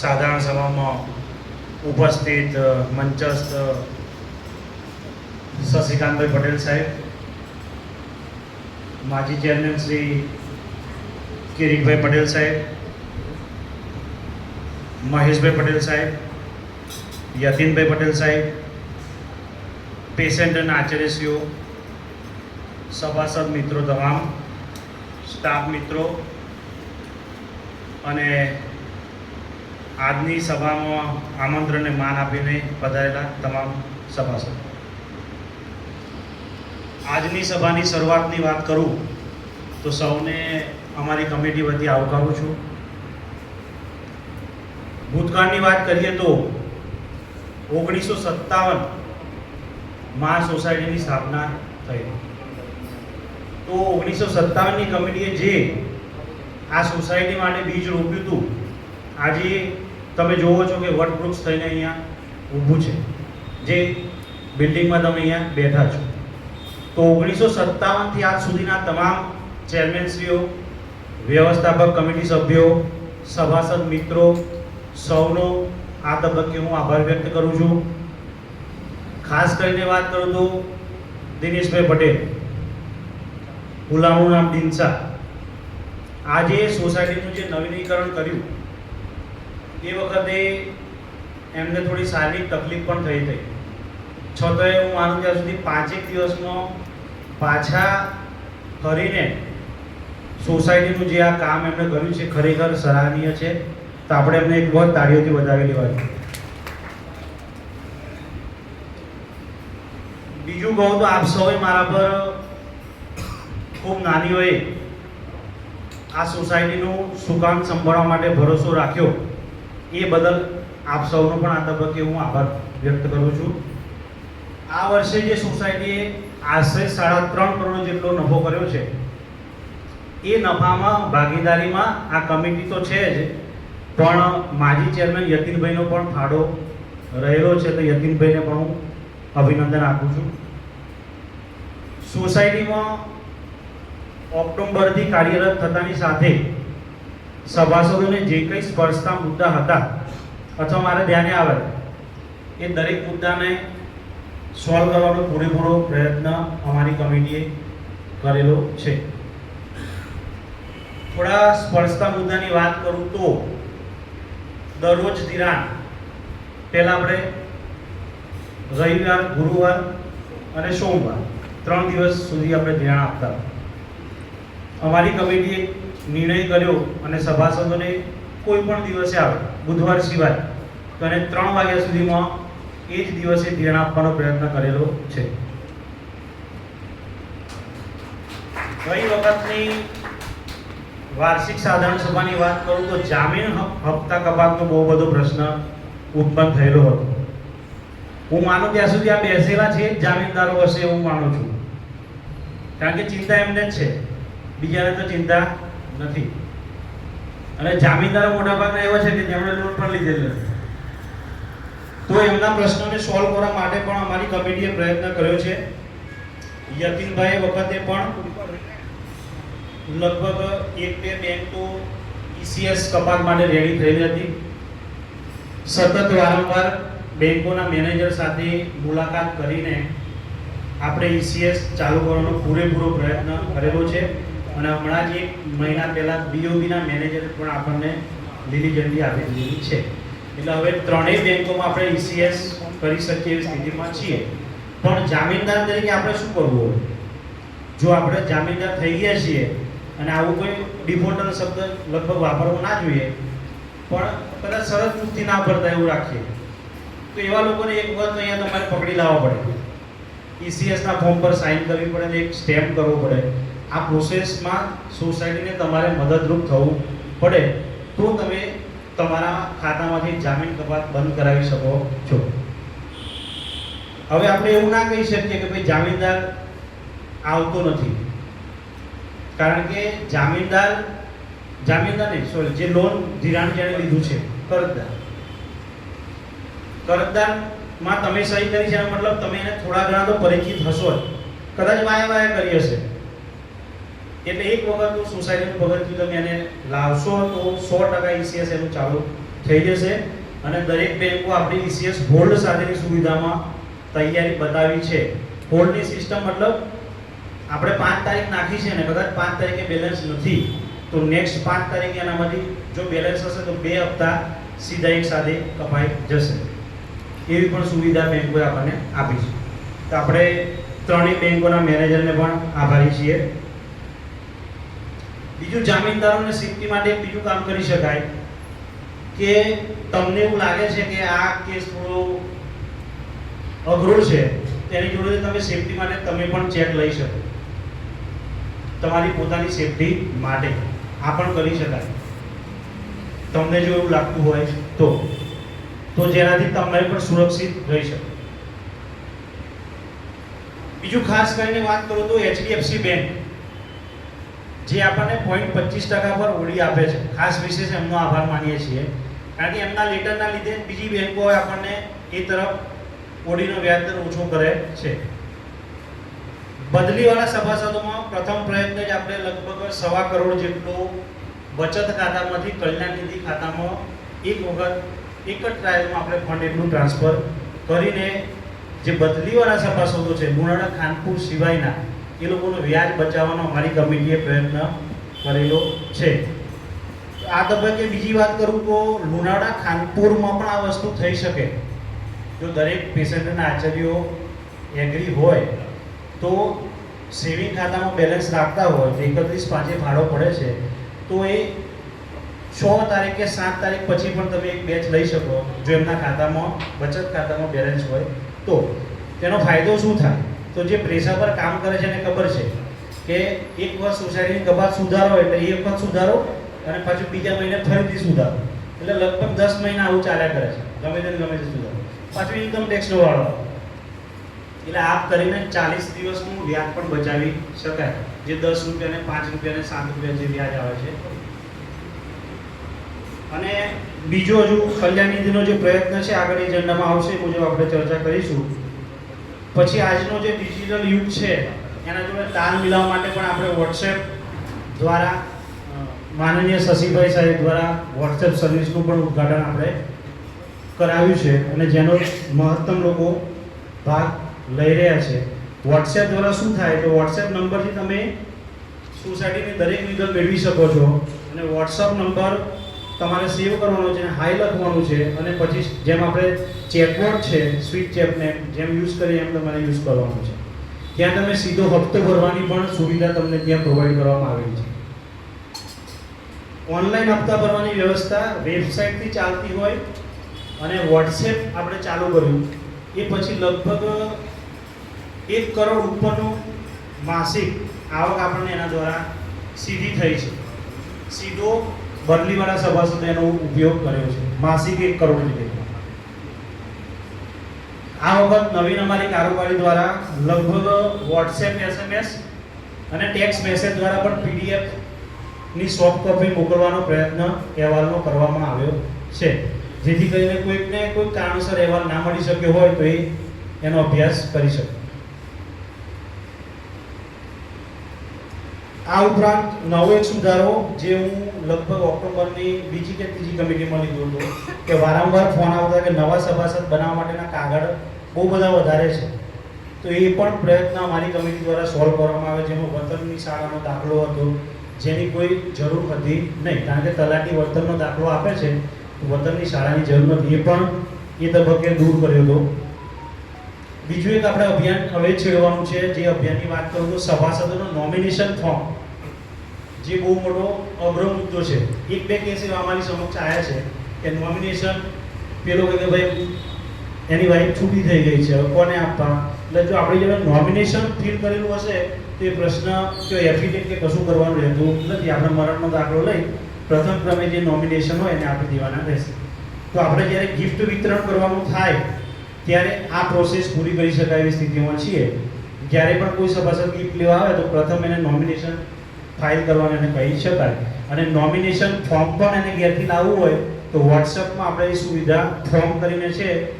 સાધારણ સભામાં ઉપસ્થિત મંચસ્થ શશિકાંતભાઈ પટેલ સાહેબ, માજી ચેરમેન શ્રી કિરીટભાઈ પટેલ સાહેબ, મહેશભાઈ પટેલ સાહેબ, યતિનભાઈ પટેલ સાહેબ, પેશન્ટ અને આચાર્યશ્રીઓ, સભાસદ મિત્રો તમામ, સ્ટાફ મિત્રો અને આજની સભામાં આમંત્રણને માન આપીને પધારેલા તમામ સભાસદ. આજની સભાની શરૂઆતની વાત કરું તો સૌને અમારી કમિટી વતી આવકારું છું. ભૂતકાળની વાત કરીએ તો ઓગણીસો સત્તાવનમાં સોસાયટીની સ્થાપના થઈ. તો ઓગણીસો સત્તાવનની કમિટીએ જે આ સોસાયટી માટે બીજ રોપ્યું હતું આજે તમે જોવો છો કે વટવૃક્ષ થઈને અહીંયા ઊભું છે. જે બિલ્ડિંગમાં તમે અહીંયા બેઠા છો. તો ઓગણીસો સત્તાવનથી આજ સુધીના તમામ ચેરમેનશ્રીઓ, વ્યવસ્થાપક કમિટી સભ્યો, સભાસદ મિત્રો, સૌનો આ તબક્કે હું આભાર વ્યક્ત કરું છું. ખાસ કરીને વાત કરું તો દિનેશભાઈ પટેલ ગુલામનું નામ દિનસા આજે સોસાયટીનું જે નવીનીકરણ કર્યું એ વખતે એમને થોડી શારીરિક તકલીફ પણ થઈ હતી છતાંય હું માનું ત્યાં સુધી પાંચેક દિવસમાં પાછા ફરીને સોસાયટીનું જે આ કામ એમણે કર્યું છે, ખરેખર સરાહનીય છે. તો આપણે એમને એક બહુ તાળીઓથી વધાવી લેવાની બીજું કહું તો આપ સૌએ મારા પર ખૂબ નાની હોય આ સોસાયટીનું સુકાન સંભાળવા માટે ભરોસો રાખ્યો. એ બદલ આપ સૌનો પણ આ તબક્કે હું આભાર વ્યક્ત કરું છું. આ વર્ષે જે સોસાયટીએ આશરે સાડા ત્રણ કરોડ જેટલો નફો કર્યો છે, એ નફામાં ભાગીદારીમાં આ કમિટી તો છે જ, પણ માજી ચેરમેન યતીનભાઈનો પણ ફાળો રહેલો છે તો યતીનભાઈને પણ હું અભિનંદન આપું છું. સોસાયટીમાં ઓક્ટોબરથી કાર્યરત થતાની સાથે સભાસદોને જે કંઈ સ્પર્શતા મુદ્દા હતા અથવા મારે ધ્યાને આવે, એ દરેક મુદ્દાને સોલ્વ કરવાનો પૂરેપૂરો પ્રયત્ન અમારી કમિટીએ કરેલો છે. થોડા સ્પર્શતા મુદ્દાની વાત કરું તો, દરરોજ ધિરાણ. પહેલાં આપણે રવિવાર, ગુરુવાર અને સોમવાર, ત્રણ દિવસ સુધી આપણે ધિરાણ આપતા. અમારી કમિટીએ નિર્ણય કર્યો અને સભાસદોને કોઈ પણ દિવસે આવે, બુધવાર સિવાય, તો એને ત્રણ વાગ્યા સુધીમાં એ જ દિવસે ધ્યાન આપવાનો પ્રયત્ન કરેલો છે. ગઈ વખતની વાર્ષિક સાધારણ સભાની વાત કરું તો જામીન હપ્તા કપાતનો બહુ બધો પ્રશ્ન ઉત્પન્ન થયેલો હતો. હું માનું ત્યાં સુધી આ બેસેલા છે, જામીનદારો હશે એવું માનું છું. કારણ કે ચિંતા એમને જ છે. બીજાને તો ચિંતા નથી. અને જામીનદારો મોટાભાગના એવા છે કે જેમણે લોન પણ લીધેલ નથી. તો એમના પ્રશ્નોને સોલ્વ કરવા માટે પણ અમારી કમિટીએ પ્રયત્ન કર્યો છે. યતીનભાઈ વખતે પણ લગભગ એક બે બેંકો ઈસીએસ કપાત માટે રેડી થયેલી હતી. સતત વારંવાર બેંકોના મેનેજર સાથે મુલાકાત કરીને આપણે ઈસીએસ ચાલુ કરવાનો પૂરેપૂરો પ્રયત્ન કરેલો છે. અને હમણાં જ એક મહિના પહેલાં બીઓબીના મેનેજરે પણ આપણને લીલી ઝંડી આપી દીધી છે. એટલે હવે ત્રણેય બેંકોમાં આપણે ઈસીએસ કરી શકીએ એવી સ્થિતિમાં છીએ. પણ જામીનદાર તરીકે આપણે શું કરવું જો આપણે જામીનદાર થઈ ગયા છીએ અને આવું કોઈ ડિફોલ્ટર શબ્દ લગભગ વાપરવો ના જોઈએ, પણ કદાચ સરસ ચૂકતી ના ભરતા એવું રાખીએ, તો એવા લોકોને એક વખત અહીંયા તમારે પકડી લાવવા પડે. ઈસીએસના ફોર્મ પર સાઇન કરવી પડે એક સ્ટેમ્પ કરવો પડે. આ પ્રોસેસમાં સોસાયટીને તમારે મદદરૂપ થવું પડે તો તમે તમારા ખાતામાંથી જામીન કપાત બંધ કરાવી શકો છો. હવે આપણે એવું ના કહી શકીએ કે ભાઈ જામીનદાર આવતો નથી. કારણ કે જામીનદાર જામીનદાર નહીં સોરી જે લોન ધિરાણ જેણે લીધું છે કરજદાર કરજદારમાં તમે સહી કરી છે મતલબ તમે એને થોડા ઘણા તો પરિચિત હશો જ. કદાચ વાયા વાયા કરી હશે. એટલે એક વખત હું સોસાયટીનું પગથિયું તમે એને લાવશો તો સો ટકા ઈસીએસ એનું ચાલુ થઈ જશે. અને દરેક બેંકો આપણી ઈસીએસ હોલ્ડ સાથેની સુવિધામાં તૈયારી બતાવી છે. હોલ્ડની સિસ્ટમ મતલબ આપણે પાંચ તારીખ નાખી છે ને કદાચ પાંચ તારીખે બેલેન્સ નથી. તો નેક્સ્ટ પાંચ તારીખે એનામાંથી જો બેલેન્સ હશે તો બે હપ્તા સીધા એક સાથે કપાઈ જશે. એવી પણ સુવિધા બેંકોએ આપણને આપી છે. તો આપણે ત્રણેય બેંકોના મેનેજરને પણ આભારી છીએ. બીજું જામીનદારોને સેફ્ટી માટે બીજું કામ કરી શકાય કે તમને એવું લાગે છે કે આ કેસ થોડો અઘરો છે, તેની જોડે તમે સેફટી માટે તમે પણ ચેક લઈ શકો. તમારી પોતાની સેફટી માટે આ પણ કરી શકાય. તમને જો એવું લાગતું હોય તો તો જેનાથી તમે પણ સુરક્ષિત રહી શકો. બીજું ખાસ કરીને વાત કરું તો એચડીએફસી બેંક જે આપણને પોઈન્ટ પચીસ ટકા પર ઓડી આપે છે. ખાસ વિશેષ એમનો આભાર માનીએ છીએ. કારણ કે એમના લેટરના લીધે બીજી બેંકો આપણને એ તરફ ઓડીનો વ્યાજ દર ઓછો કરે છે. બદલીવાળા સભાસદોમાં પ્રથમ પ્રયત્ન જ આપણે લગભગ સવા કરોડ જેટલો બચત ખાતામાંથી કલ્યાણ નિધિ ખાતામાં એક વખત, એક જ ટ્રાયલમાં આપણે ફંડ એટલું ટ્રાન્સફર કરીને જે બદલીવાળા સભાસદો છે મુરાણા ખાનપુર સિવાયના એ લોકોનું વ્યાજ બચાવવાનો અમારી કમિટીએ પ્રયત્ન કરેલો છે. આ તબક્કે બીજી વાત કરું તો લુણાવાડા, ખાનપુરમાં પણ આ વસ્તુ થઈ શકે. જો દરેક પેશન્ટના આચાર્યો એગ્રી હોય, તો સેવિંગ ખાતામાં બેલેન્સ રાખતા હોય એકત્રીસ પાંચે ભાડો પડે છે. તો એ છ તારીખ કે સાત તારીખ પછી પણ તમે એક બેચ લઈ શકો, જો એમના ખાતામાં, બચત ખાતામાં બેલેન્સ હોય તો. તેનો ફાયદો શું થાય? તો જે પ્રેશર પર કામ કરે છે એને ખબર છે કે એક વર્ષ સોસાયટીની કપાત સુધારો એટલે એ વખત સુધારો અને પાછું બીજા મહિને ફરીથી સુધારો. એટલે લગભગ દસ મહિના આવું ચાલ્યા કરે છે. ગમે તેને ગમે તે સુધારો. પાછું ઇન્કમ ટેક્સનો વાળો. એટલે આપ કરીને ચાલીસ દિવસનું વ્યાજ પણ બચાવી શકાય. જે દસ રૂપિયા ને પાંચ રૂપિયા ને સાત રૂપિયા જે વ્યાજ આવે છે. અને બીજો હજુ કલ્યાણ નિધિનો જે પ્રયત્ન છે, આગળ એજન્ડામાં આવશે, એ મુજબ આપણે ચર્ચા કરીશું. પછી આજનો જે ડિજિટલ યુગ છે, એના જોડે તાલ મિલાવવા માટે પણ આપણે વોટ્સએપ દ્વારા માનનીય શશીભાઈ સાહેબ દ્વારા વોટ્સએપ સર્વિસનું પણ ઉદ્ઘાટન આપણે કરાવ્યું છે અને જેનો મહત્તમ લોકો ભાગ લઈ રહ્યા છે. વોટ્સએપ દ્વારા શું થાય? તો વોટ્સએપ નંબરથી તમે સોસાયટીની દરેક વિગત મેળવી શકો છો અને વોટ્સએપ નંબર તમારે સેવ કરવાનો છે હાઈ લખવાનું છે અને પછી જેમ આપણે ચેટબોટ છે સ્વીટ ચેપને જેમ યુઝ કરીએ એમ તમારે યુઝ કરવાનું છે. ત્યાં તમે સીધો હપ્તો ભરવાની પણ સુવિધા તમને ત્યાં પ્રોવાઈડ કરવામાં આવેલી છે. ઓનલાઈન હપ્તા ભરવાની વ્યવસ્થા વેબસાઇટથી ચાલતી હોય અને વોટ્સએપ આપણે ચાલુ કર્યું. એ પછી લગભગ એક કરોડ ઉપરનું માસિક આવક આપણને એના દ્વારા સીધી થઈ છે. સીધો બદલીવાળા સભાસદે એનો ઉપયોગ કર્યો છે. માસિક એક કરોડ રૂપિયા. આ વખત નવીન અમારી કારોબારી દ્વારા લગભગ વોટ્સએપ એસએમએસ અને ટેક્સ્ટ મેસેજ દ્વારા પણ પીડીએફની સોફ્ટ કોપી મોકલવાનો પ્રયત્ન અહેવાલનો કરવામાં આવ્યો છે. જેથી કરીને કોઈકને કોઈ કારણસર અહેવાલ ના મળી શક્યો હોય તો એ એનો અભ્યાસ કરી શકે. આ ઉપરાંત નવો એક સુધારો જે હું લગભગ ઓક્ટોબરની બીજી કે ત્રીજી કમિટીમાં લીધો હતો કે વારંવાર ફોન આવતા કે નવા સભાસદ બનાવવા માટેના કાગળ બહુ બધા વધારે છે. તો એ પણ પ્રયત્ન અમારી કમિટી દ્વારા સોલ્વ કરવામાં આવે જેમાં વર્તનની શાળાનો દાખલો હતો, જેની કોઈ જરૂર હતી નહીં. કારણ કે તલાટી વર્તનનો દાખલો આપે છે વતનની શાળાની જરૂર નથી. એ પણ એ તબક્કે દૂર કર્યો હતો. બીજું એક આપણે અભિયાન હવે છેડવાનું છે. જે અભિયાનની વાત કરું તો સભાસદોનું નોમિનેશન ફોર્મ જે બહુ મોટો અઘરો મુદ્દો છે. એક બે કેસ એવા અમારી સમક્ષ આવ્યા છે કે નોમિનેશન પેલો કે ભાઈ એની વાઈફ છૂટી થઈ ગઈ છે કોને આપવા? એટલે જો આપણે જોડે નોમિનેશન ફિલ કરેલું હશે, તો એ પ્રશ્ન કે એફિડેટ કે કશું કરવાનું રહેતું નથી. આપણે મરણનો દાખલો લઈ પ્રથમ ક્રમે જે નોમિનેશન હોય એને આપી દેવાના રહેશે. તો આપણે જ્યારે ગિફ્ટ વિતરણ કરવાનું થાય, ત્યારે આ પ્રોસેસ પૂરી કરી શકાય એવી સ્થિતિમાં છીએ. જ્યારે પણ કોઈ સભાસદ ગિફ્ટ લેવા આવે, તો પ્રથમ એને નોમિનેશન ફાઇલ કરવાનું એને કહી શકાય. અને નોમિનેશન ફોર્મ પણ એને ઘેરથી લાવવું હોય તો વોટ્સઅપમાં આપણે એ સુવિધા ફોર્મ કરીને છે,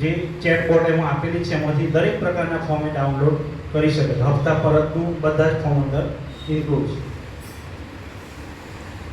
જે ચેટબોટ એમાં આપેલી છે, એમાંથી દરેક પ્રકારના ફોર્મ એ ડાઉનલોડ કરી શકે. હપ્તા પરતનું બધા જ ફોર્મ અંદર ઇન્ક્લુડ છે.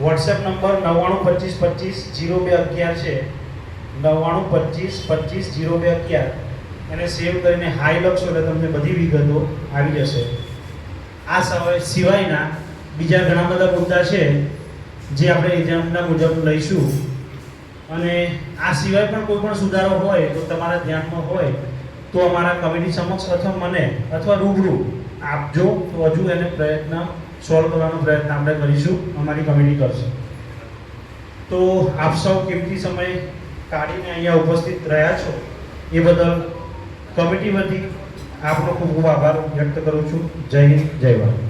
વોટ્સએપ નંબર નવ્વાણું પચીસ પચીસ જીરો બે અગિયાર છે. નવ્વાણું પચીસ પચીસ જીરો બે અગિયાર. એને સેવ કરીને હાઈ લખશો એટલે તમને બધી વિગતો આવી જશે. આ સિવાય સિવાયના બીજા ઘણા બધા મુદ્દા છે જે આપણે એજન્ડા મુજબ લઈશું. અને આ સિવાય પણ કોઈ પણ સુધારો હોય, તો તમારા ધ્યાનમાં હોય, તો અમારા કમિટી સમક્ષ અથવા મને અથવા રૂબરૂ આપજો, તો હજુ એને પ્રયત્ન સોલ્વ કરવાનો પ્રયત્ન આપણે કરીશું, અમારી કમિટી કરશે. તો આપ સૌ કિંમતી સમય કાઢીને અહીંયા ઉપસ્થિત રહ્યા છો? એ બદલ કમિટી વતી આપનો ખૂબ ખૂબ આભાર વ્યક્ત કરું છું. જય હિન્દ, જય ભારત.